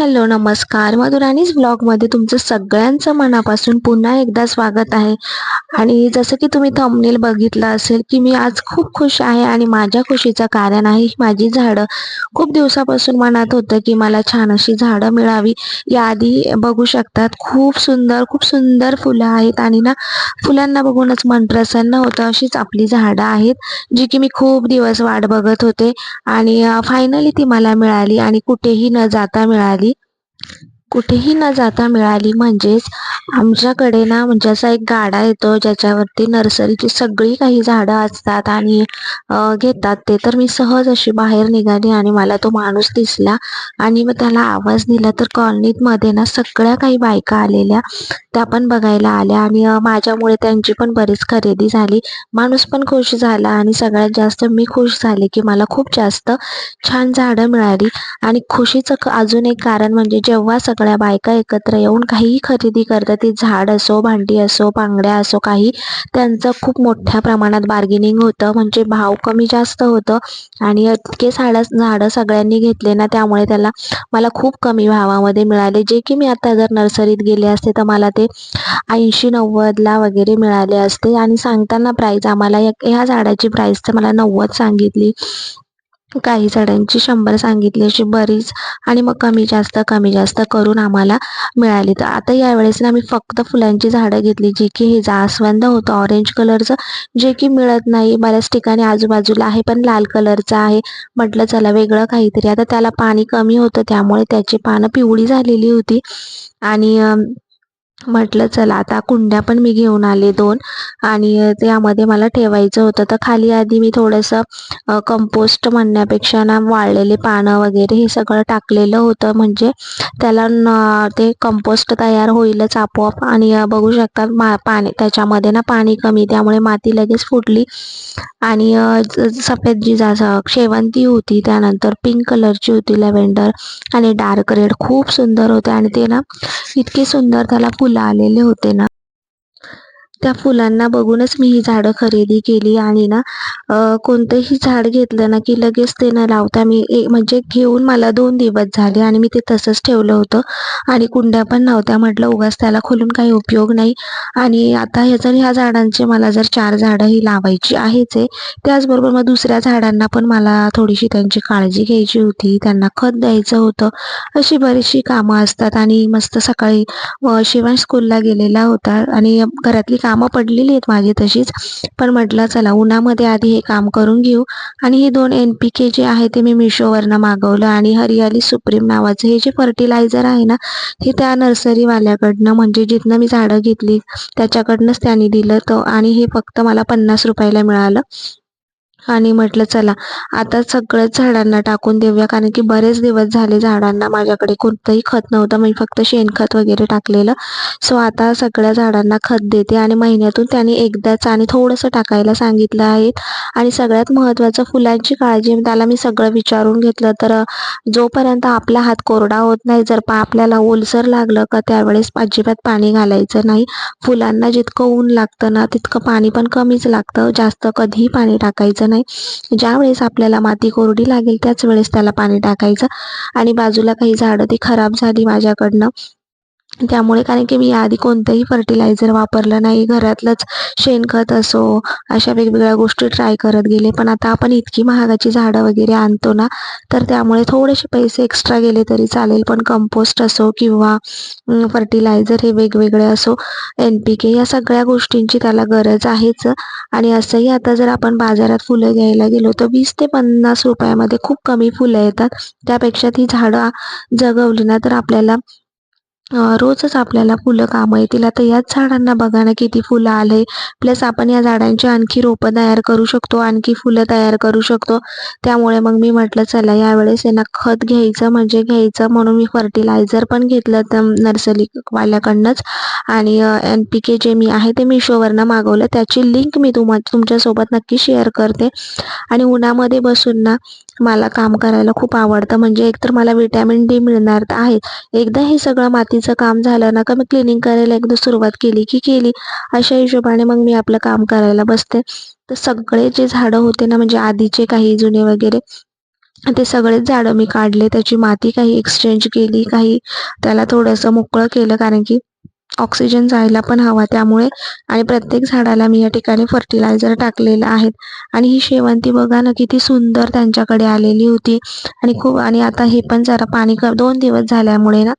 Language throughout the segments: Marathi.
हॅलो नमस्कार. मधुराणीज ब्लॉगमध्ये तुमचं सगळ्यांचं मनापासून पुन्हा एकदा स्वागत आहे. आणि जसं की तुम्ही थंबनेल बघितलं असेल की मी आज खूप खुश आहे आणि माझ्या खुशीचं कारण आहे माझी झाडं. खूप दिवसापासून मनात होतं की मला छान अशी झाडं मिळावी. याआधी बघू शकतात खूप सुंदर खूप सुंदर फुलं आहेत आणि ना फुलांना बघूनच मन प्रसन्न होतं. अशीच आपली झाडं आहेत जी की मी खूप दिवस वाट बघत होते. आणि फायनली ती मला मिळाली आणि कुठेही न जाता मिळाली. कुठेही न जाता मिळाली म्हणजेच आमच्याकडे ना म्हणजे असा एक गाडा येतो ज्याच्यावरती नर्सरीची सगळी काही झाडं असतात आणि घेतात. ते तर मी सहज अशी बाहेर निघाली आणि मला तो माणूस दिसला आणि मग त्याला आवाज दिला. तर कॉलनीत मध्ये ना सगळ्या काही बायका आलेल्या त्या पण बघायला आल्या आणि माझ्यामुळे त्यांची पण बरीच खरेदी झाली. माणूस पण खुश झाला आणि सगळ्यात जास्त मी खुश झाले की मला खूप जास्त छान झाडं मिळाली. आणि खुशीचं अजून एक कारण म्हणजे जेव्हा सगळ्या बायका एकत्र येऊन काहीही खरेदी करतात ती झाड असो भांडी असो पांगड्या असो काही त्यांचं खूप मोठ्या प्रमाणात बार्गेनिंग होतं. म्हणजे भाव कमी जास्त होतं. आणि इतके झाडं झाडं सगळ्यांनी घेतले ना त्यामुळे त्याला मला खूप कमी भावामध्ये मिळाले. जे की मी आता जर नर्सरीत गेले असते तर मला ते ऐंशी नव्वदला वगैरे मिळाले असते. आणि सांगताना प्राईज आम्हाला ह्या झाडाची प्राईस तर मला नव्वद सांगितली. काही झाडांची शंभर सांगितली अशी बरीच आणि मग कमी जास्त कमी जास्त करून आम्हाला मिळाली. तर आता यावेळेस ना आम्ही फक्त फुलांची झाडं घेतली जी की हे जास्वंद होतं ऑरेंज कलरचं जे की मिळत नाही बऱ्याच ठिकाणी आजूबाजूला आहे पण लाल कलरचं आहे. म्हटलं चला वेगळं काहीतरी. आता त्याला पाणी कमी होतं त्यामुळे त्याची पानं पिवळी झालेली होती. आणि म्हटलं चला आता कुंड्या पण मी घेऊन आले दोन आणि त्यामध्ये मला ठेवायचं होतं. तर खाली आधी मी थोडंसं कंपोस्ट म्हणण्यापेक्षा ना वाळलेले पानं वगैरे हे सगळं टाकलेलं होतं. म्हणजे त्याला ते कंपोस्ट तयार होईलच आपोआप. आणि बघू शकता मा पाणी त्याच्यामध्ये ना पाणी कमी त्यामुळे माती लगेच फुटली. आणि सफेद जी जा शेवंती होती त्यानंतर पिंक कलरची होती लॅव्हेंडर आणि डार्क रेड खूप सुंदर होते. आणि ते ना इतके सुंदर त्याला फुलं आलेले होते ना. त्या फुलांना बघूनच मी ही झाडं खरेदी केली आणि ना कोणतंही झाड घेतलं ना की लगेच ते न लावता मी म्हणजे घेऊन मला दोन दिवस झाले आणि मी ते तसंच ठेवलं होतं. आणि कुंड्या पण नव्हत्या. म्हटलं उगाच त्याला खोलून काही उपयोग नाही. आणि आता ह्या जर ह्या झाडांचे मला जर चार झाडं ही लावायची आहेच आहे. त्याचबरोबर मग दुसऱ्या झाडांना पण मला थोडीशी त्यांची काळजी घ्यायची होती. त्यांना खत द्यायचं होतं. अशी बरीचशी कामं असतात. आणि मस्त सकाळी शिवान स्कूलला गेलेला होता. आणि घरातली कामं कामं पडलेली आहेत माझी तशीच. पण म्हटलं चला उन्हामध्ये आधी हे काम करून घेऊ. आणि हे दोन एन पी के जे आहे ते मी मिशोवरनं मागवलं. आणि हरियाली सुप्रीम नावाचं हे जे फर्टिलायझर आहे ना हे त्या नर्सरीवाल्याकडनं म्हणजे जिथनं मी झाडं घेतली त्याच्याकडनंच त्यांनी दिलं. तर आणि हे फक्त मला पन्नास रुपयाला मिळालं. आणि म्हटलं चला आता सगळंच झाडांना टाकून देऊया कारण की बरेच दिवस झाले झाडांना माझ्याकडे कोणतंही खत नव्हतं. मी फक्त शेणखत वगैरे टाकलेलं. सो आता सगळ्या झाडांना खत देते आणि महिन्यातून त्यांनी एकदाच आणि थोडंसं टाकायला सांगितलं आहे. आणि सगळ्यात महत्त्वाचं फुलांची काळजी त्याला मी सगळं विचारून घेतलं. तर जोपर्यंत आपला हात कोरडा होत नाही जर पा आपल्याला ओलसर लागलं का त्यावेळेस अजिबात पाणी घालायचं नाही. फुलांना जितकं ऊन लागतं ना तितकं पाणी पण कमीच लागतं. जास्त कधीही पाणी टाकायचं नाही. ज्या वेळेस आपल्याला माती कोरडी लागेल त्याच वेळेस त्याला पाणी टाकायचं. आणि बाजूला काही झाडं ती खराब झाली माझ्याकडनं त्यामुळे कारण की मी याआधी कोणतंही फर्टिलायझर वापरलं नाही. घरातलंच शेणखत असो अशा वेगवेगळ्या गोष्टी ट्राय करत गेले. पण आता आपण इतकी महागाची झाडं वगैरे आणतो ना तर त्यामुळे थोडेसे पैसे एक्स्ट्रा गेले तरी चालेल. पण कंपोस्ट असो किंवा फर्टिलायझर हे वेगवेगळे असो एन पी के या सगळ्या गोष्टींची त्याला गरज आहेच. आणि असंही आता जर आपण बाजारात फुलं घ्यायला गेलो तर वीस ते पन्नास रुपयामध्ये खूप कमी फुलं येतात. त्यापेक्षा ती झाडं जगवली ना तर आपल्याला रोजच आपल्याला फुलं कामं येतील आता याच झाडांना बघा ना किती फुलं आले. प्लस आपण या झाडांची आणखी रोपं तयार करू शकतो आणखी फुलं तयार करू शकतो. त्यामुळे मग मी म्हटलं चला यावेळेस यांना खत घ्यायचं म्हणजे घ्यायचं म्हणून मी फर्टिलायझर पण घेतलं तर नर्सरीवाल्याकडनंच. आणि एन पी के जे मी आहे ते मिशोवरनं मागवलं. त्याची लिंक मी तुम्हा तुमच्यासोबत नक्की शेअर करते. आणि उन्हामध्ये बसून ना मला काम करायला खूप आवडतं. म्हणजे एकतर मला विटॅमिन डी मिळणार तर आहे. एकदा हे सगळं मातीचं काम झालं ना का मी क्लिनिंग करायला एकदा सुरुवात केली की केली. अशा हिशोबाने मग मी आपलं काम करायला बसते. तर सगळे जे झाडं होते ना म्हणजे आधीचे काही जुने वगैरे ते सगळेच झाडं मी काढले. त्याची माती काही एक्सचेंज केली काही त्याला थोडंसं मोकळं केलं. कारण की ऑक्सिजन जायला पण हवा त्यामुळे. आणि प्रत्येक झाडाला मी या ठिकाणी फर्टिलायझर टाकलेलं आहे आणि ही शेवंती बघा ना किती सुंदर त्यांच्याकडे आलेली होती. आणि खूप आणि आता हे पण जरा पाणी क दोन दिवस झाल्यामुळे ना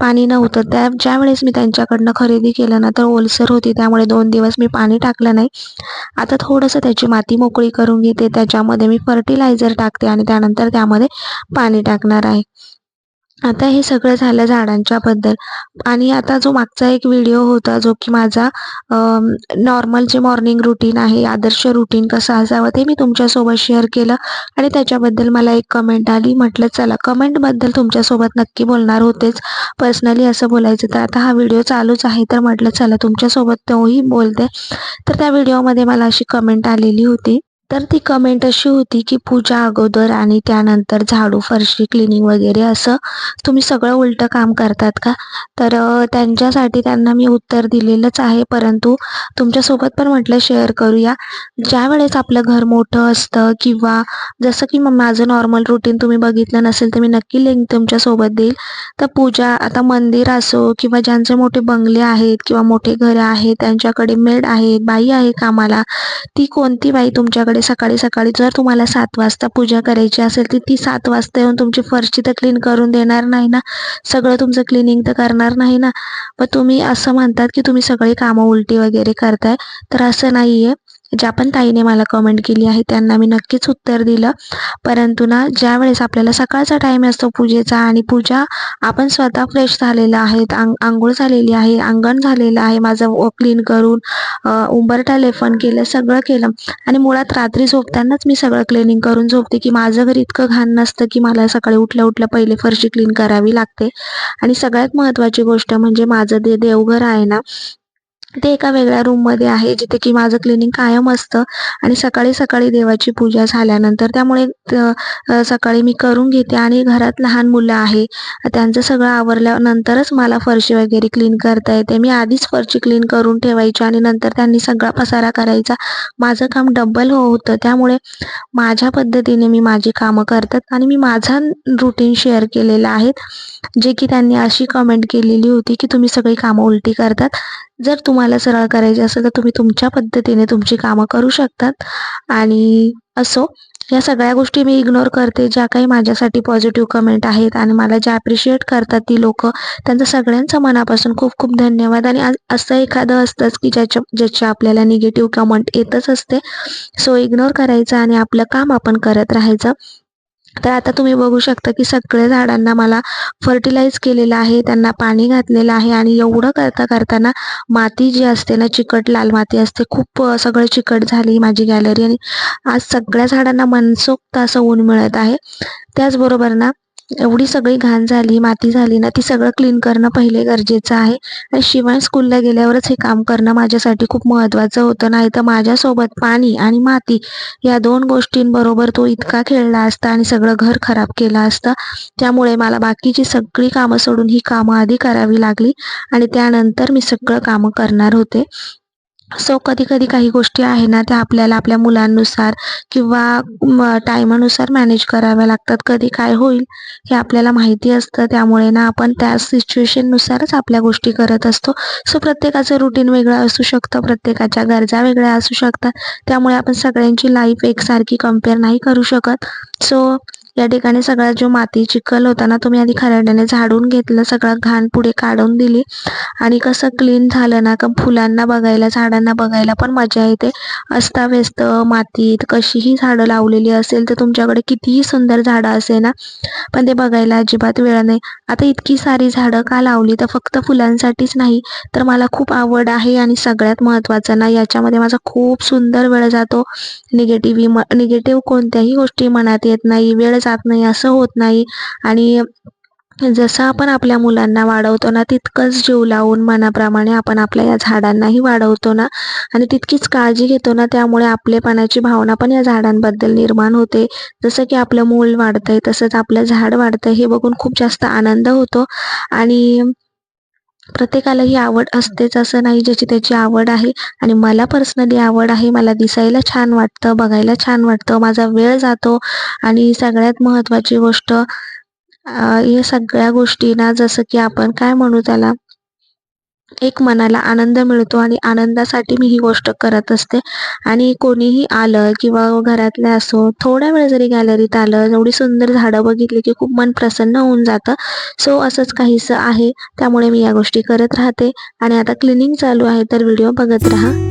पाणी नव्हतं. त्या ज्या वेळेस मी त्यांच्याकडनं खरेदी केलं ना तर ओलसर होती. त्यामुळे दोन दिवस मी पाणी टाकलं नाही. आता थोडंसं त्याची माती मोकळी करून घेते. त्याच्यामध्ये मी फर्टिलायझर टाकते आणि त्यानंतर त्यामध्ये पाणी टाकणार आहे. आता हे सगळं झालं झाडांच्याबद्दल. आणि आता जो मागचा एक व्हिडिओ होता जो की माझा नॉर्मल जे मॉर्निंग रुटीन आहे आदर्श रुटीन कसं असावं ते मी तुमच्यासोबत शेअर केलं. आणि त्याच्याबद्दल मला एक कमेंट आली. म्हटलं चला कमेंटबद्दल तुमच्यासोबत नक्की बोलणार होतेच. पर्सनली असं बोलायचं तर आता हा व्हिडिओ चालूच आहे. तर म्हटलं चला तुमच्यासोबत तोही बोलते. तर त्या व्हिडिओमध्ये मला अशी कमेंट आलेली होती. तर ती कमेंट अशी होती की पूजा अगोदर आणि त्यानंतर झाडू फरशी क्लिनिंग वगैरे असं तुम्ही सगळं उलटं काम करतात का? तर त्यांच्यासाठी त्यांना मी उत्तर दिलेलंच आहे. परंतु तुमच्यासोबत पण म्हटलं शेअर करूया. ज्या वेळेस आपलं घर मोठं असतं किंवा जसं की मग माझं नॉर्मल रुटीन तुम्ही बघितलं नसेल तर मी नक्की लिंक तुमच्यासोबत देईल. तर पूजा आता मंदिर असो किंवा ज्यांचे मोठे बंगले आहेत किंवा मोठे घर आहेत त्यांच्याकडे मेड आहेत बाई आहे कामाला ती कोणती बाई तुमच्याकडे सकाळी सकाळी जर तुम्हाला सात वाजता पूजा करायची असेल तर ती सात वाजता येऊन तुमची फरशी तर क्लीन करून देणार नाही ना? सगळं तुमचं क्लिनिंग तर करणार नाही ना? पण तुम्ही असं म्हणतात की तुम्ही सगळी कामं उलटी वगैरे करताय. तर असं नाही आहे ज्या पण ताईने मला कमेंट केली आहे त्यांना मी नक्कीच उत्तर दिलं. परंतु ना ज्या वेळेस आपल्याला सकाळचा टाईम असतो पूजेचा आणि पूजा आपण स्वतः फ्रेश झालेलं आहे आंग आंघोळ झालेली आहे अंगण झालेलं आहे माझं क्लीन करून उंबरटा लेफन केलं सगळं केलं. आणि मुळात रात्री झोपतानाच मी सगळं क्लिनिंग करून झोपते की माझं घर इतकं घाण नसतं की मला सकाळी उठल्या उठल्या पहिले फरशी क्लीन करावी लागते. आणि सगळ्यात महत्त्वाची गोष्ट म्हणजे माझं जे देवघर आहे ना ते एका वेगळ्या रूममध्ये आहे जिथे की माझं क्लिनिंग कायम असतं आणि सकाळी सकाळी देवाची पूजा झाल्यानंतर त्यामुळे सकाळी मी करून घेते आणि घरात लहान मुलं आहे त्यांचं सगळं आवरल्यानंतरच मला फरशी वगैरे क्लीन करता येते. मी आधीच फरशी क्लीन करून ठेवायची आणि नंतर त्यांनी सगळा पसारा करायचा. माझं काम डबल हो होतं. त्यामुळे माझ्या पद्धतीने मी माझी कामं करतात आणि मी माझा रुटीन शेअर केलेला आहे. जे की त्यांनी अशी कमेंट केलेली होती की तुम्ही सगळी कामं उलटी करतात. जर तुम्हाला सरळ करायचे असेल तर तुम्ही तुमच्या पद्धतीने तुमची कामं करू शकतात. आणि असो या सगळ्या गोष्टी मी इग्नोर करते. ज्या काही माझ्यासाठी पॉझिटिव्ह कमेंट आहेत आणि मला ज्या ॲप्रिशिएट करतात ती लोक त्यांचं सगळ्यांचं मनापासून खूप खूप धन्यवाद. आणि असं एखादं असतंच की ज्याच्या ज्याच्या आपल्याला निगेटिव्ह कमेंट येतच असते. सो इग्नोर करायचं आणि आपलं काम आपण करत राहायचं. तर आता तुम्ही बघू शकता की सगळ्या झाडांना मला फर्टिलाइज केलेलं आहे त्यांना पाणी घातलेलं आहे आणि एवढं करता करताना माती जी असते ना चिकट लाल माती असते खूप सगळं चिकट झाली माझी गॅलरी आणि आज सगळ्या झाडांना मनसोक्त असं ऊन मिळत आहे. त्याचबरोबर ना एवढी सगळी घाण झाली माती झाली ना ती सगळं क्लीन करणं पहिले गरजेचं आहे. आणि शिवाय स्कूलला गेल्यावरच हे काम करणं माझ्यासाठी खूप महत्त्वाचं होतं. नाही तर माझ्यासोबत पाणी आणि माती या दोन गोष्टींबरोबर तो इतका खेळला असता आणि सगळं घर खराब केलं असतं. त्यामुळे मला बाकीची सगळी कामं सोडून ही कामं आधी करावी लागली आणि त्यानंतर मी सगळं कामं करणार होते. सो कधी कधी काही गोष्टी आहे ना त्या आपल्याला आपल्या मुलांनुसार किंवा टायमानुसार मॅनेज कराव्या लागतात. कधी काय होईल हे आपल्याला माहिती असतं. त्यामुळे ना आपण त्या सिच्युएशननुसारच आपल्या गोष्टी करत असतो. सो प्रत्येकाचं रुटीन वेगळं असू शकतं. प्रत्येकाच्या गरजा वेगळ्या असू शकतात. त्यामुळे आपण सगळ्यांची लाईफ एकसारखी कंपेअर नाही करू शकत. सो या ठिकाणी सगळा जो माती चिखल होता ना तो मी आधी खराड्याने झाडून घेतलं सगळं घाण पुढे काढून दिली. आणि कसं क्लीन झालं ना का फुलांना बघायला झाडांना बघायला पण मजा येते. अस्ताव्यस्त मातीत कशीही झाडं लावलेली असेल तर तुमच्याकडे कितीही सुंदर झाडं असेल ना पण ते बघायला अजिबात वेळ नाही. आता इतकी सारी झाडं का लावली? तर फक्त फुलांसाठीच नाही तर मला खूप आवड आहे आणि सगळ्यात महत्त्वाचं ना याच्यामध्ये माझा खूप सुंदर वेळ जातो. निगेटिव्ह निगेटिव्ह कोणत्याही गोष्टी मनात येत नाही. वेळ जात नाही असं होत नाही. आणि जसं आपण आपल्या मुलांना वाढवतो ना तितकंच जीव लावून मनाप्रमाणे आपण आपल्या या झाडांनाही वाढवतो ना. आणि तितकीच काळजी घेतो ना त्यामुळे आपलेपणाची भावना पण या झाडांबद्दल निर्माण होते. जसं की आपलं मूल वाढतंय तसंच आपलं झाड वाढतंय हे बघून खूप जास्त आनंद होतो. आणि प्रत्येकाला ही आवड असतेच असं नाही ज्याची त्याची आवड आहे. आणि मला पर्सनली आवड आहे. मला दिसायला छान वाटतं बघायला छान वाटतं. माझा वेळ जातो. आणि सगळ्यात महत्त्वाची गोष्ट या सगळ्या गोष्टींना जसं की आपण काय म्हणू त्याला एक मनाला आनंद मिळतो आणि आनंदासाठी मी ही गोष्ट करत असते. आणि कोणीही आलं किंवा घरातले असो थोड्या वेळ जरी गॅलरीत आलं एवढी सुंदर झाडं बघितली की खूप मन प्रसन्न होऊन जातं. सो असंच काहीसं आहे त्यामुळे मी या गोष्टी करत राहते. आणि आता क्लिनिंग चालू आहे तर व्हिडिओ बघत राहा.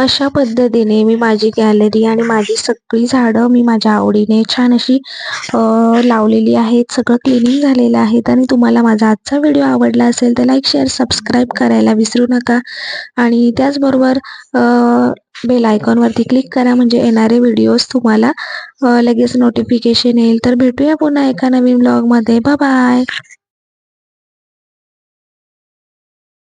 अशा पद्धतीने मी माझी गॅलरी आणि माझी सगळी झाडं मी माझ्या आवडीने छान अशी लावलेली आहेत. सगळं क्लिनिंग झालेलं आहे. आणि तुम्हाला माझा आजचा व्हिडिओ आवडला असेल तर लाईक शेअर सबस्क्राईब करायला विसरू नका. आणि त्याचबरोबर बेल आयकॉनवरती क्लिक करा म्हणजे येणारे व्हिडिओज तुम्हाला लगेच नोटिफिकेशन येईल. तर भेटूया पुन्हा एका नवीन ब्लॉगमध्ये बाय